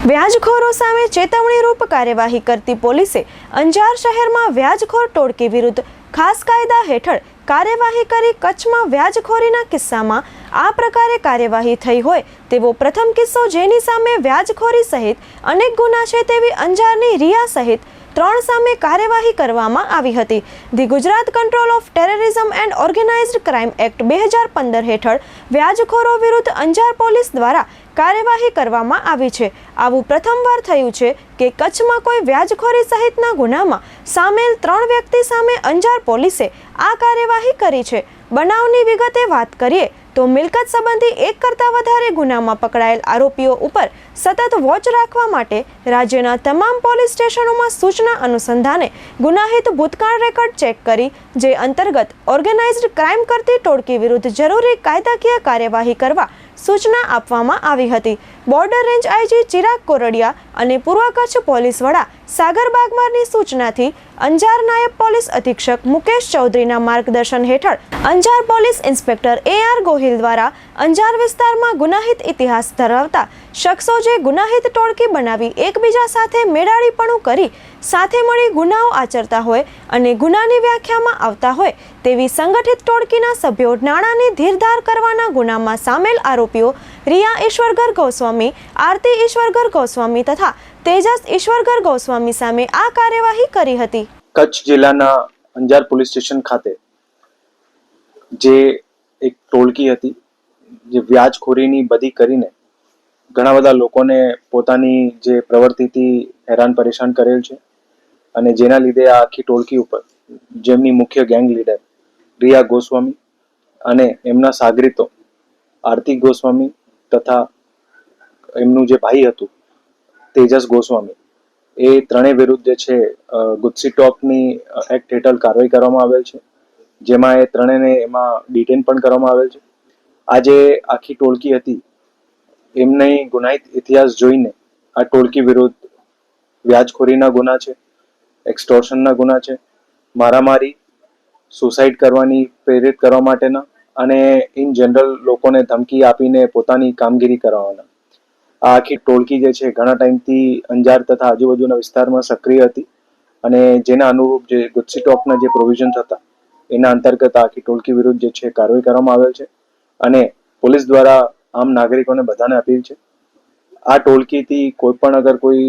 વ્યાજખોરો સામે ચેતવણીરૂપ કાર્યવાહી કરતી પોલીસે અંજાર શહેરમાં વ્યાજખોર ટોળકી વિરુદ્ધ ખાસ કાયદા હેઠળ કાર્યવાહી કરી કચ્છમાં વ્યાજખોરીના કિસ્સામાં આ પ્રકારે કાર્યવાહી થઈ હોય તેવો પ્રથમ કિસ્સો જેની સામે વ્યાજખોરી સહિત અનેક ગુના છે તેવી અંજારની રિયા સહિત ત્રણ સામે કાર્યવાહી કરવામાં આવી હતી. The Gujarat control of terrorism and organised crime act બે હજાર પંદર હેઠળ વ્યાજખોરો વિરુદ્ધ અંજાર પોલીસ દ્વારા કાર્યવાહી કરવામાં આવી છે. આવું પ્રથમવાર થયું છે કે કચ્છમાં કોઈ વ્યાજખોરી સહિતના ગુનામાં સામેલ ત્રણ વ્યક્તિ સામે અંજાર પોલીસે આ કાર્યવાહી કરી છે. બનાવની વિગતે વાત કરીએ તો મિલકત સંબંધી એક કરતાં વધારે ગુનામાં પકડાયેલ આરોપીઓ ઉપર સતત વોચ રાખવા માટે રાજ્યના તમામ પોલીસ સ્ટેશનોમાં સૂચના અનુસંધાને ગુનાહિત ભૂતકાળ રેકોર્ડ ચેક કરી, જે અંતર્ગત ઓર્ગેનાઇઝ્ડ ક્રાઇમ કરતી ટોળકી વિરુદ્ધ જરૂરી કાયદાકીય કાર્યવાહી કરવા સૂચના આપવામાં આવી હતી. Border range IG Chirag Kordiya અને પૂર્વ કચ્છ પોલીસ વડા સાગર બાગમારની સૂચનાથી અંજાર નાયબ પોલીસ અધિક્ષક મુકેશ ચૌધરીના માર્ગદર્શન હેઠળ Anjar police inspector A R Gohil દ્વારા અંજાર વિસ્તારમાં ગુનાહિત ઇતિહાસ ધરાવતા શખ્સો જે ગુનાહિત ટોળકી બનાવી એકબીજા સાથે મેળાડીપણું કરી સાથે મળી ગુનાઓ આચરતા હોય અને ગુનાની વ્યાખ્યામાં આવતા હોય તેવી સંગઠિત ટોળકીના સભ્યો નાણાંની ધીરધાર કરવાના ગુનામાં સામેલ આરોપીઓ રિયા ઈશ્વરગર ગોસ્વામી આરતી ઈશ્વરગર ગોસ્વામી તથા તેજસ ઈશ્વરગર ગોસ્વામી સામે આ કાર્યવાહી કરી હતી કચ્છ જિલ્લાના અંજાર પોલીસ સ્ટેશન ખાતે જે એક ટોળકી હતી, જે વ્યાજખોરીની બધી કરીને ઘણા બધા લોકોને પોતાની જે પ્રવૃત્તિથી હેરાન પરેશાન કરેલ છે અને જેના લીધે આ આખી ટોળકી ઉપર જેમની મુખ્ય ગેંગ લીડર રિયા ગોસ્વામી અને એમના સાગરીતો આરતી ગોસ્વામી તથા એમનું જે ભાઈ હતું, તેજસ ગોસ્વામી, એ ત્રણેય વિરુદ્ધ જે છે ગુત્સી ટોપની એક્ટ હેઠળ કાર્યવાહી કરવામાં આવેલ છે. જેમાં એ ત્રણેયને એમાં ડિટેન પણ કરવામાં આવેલ છે. આજે આખી ટોળકી હતી, એમને ગુનાહિત ઇતિહાસ જોઈને આ ટોળકી વિરુદ્ધ વ્યાજખોરીના ગુના છે, એક્સટોર્શનના ગુના છે, મારામારી, સુસાઇડ કરવાની, પ્રેરિત કરવા માટેના અને ઇન જનરલ લોકોને ધમકી આપીને પોતાની કામગીરી કરાવવાના. આ આખી ટોળકી જે છે ઘણા ટાઈમથી અંજાર તથા આજુબાજુના વિસ્તારમાં સક્રિય હતી અને જેના અનુરૂપ જે ગુજસી ટોકના જે પ્રોવિઝન હતા એના અંતર્ગત આખી ટોળકી વિરુદ્ધ જે છે કાર્યવાહી કરવામાં આવેલ છે અને પોલીસ દ્વારા આમ નાગરિકોને બધાને અપીલ છે. આ ટોળકીથી કોઈ પણ અગર કોઈ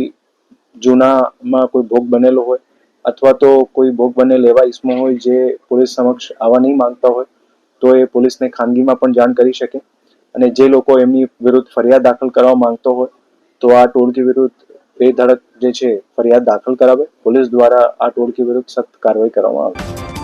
જૂનામાં કોઈ ભોગ બનેલો હોય અથવા તો કોઈ ભોગ બનેલ એવા ઇસમો હોય જે પોલીસ સમક્ષ આવવા નહીં માંગતા હોય તો એ પોલીસને ખાનગીમાં પણ જાણ કરી શકે. અને જે લોકો એમની વિરુદ્ધ ફરિયાદ દાખલ કરવા માંગતો હોય, તો આ ટોળકી વિરુદ્ધ બે ધડક જે છે ફરિયાદ દાખલ કરાવે. પોલીસ દ્વારા આ ટોળકી વિરુદ્ધ સખ્ત કાર્યવાહી કરવામાં આવે.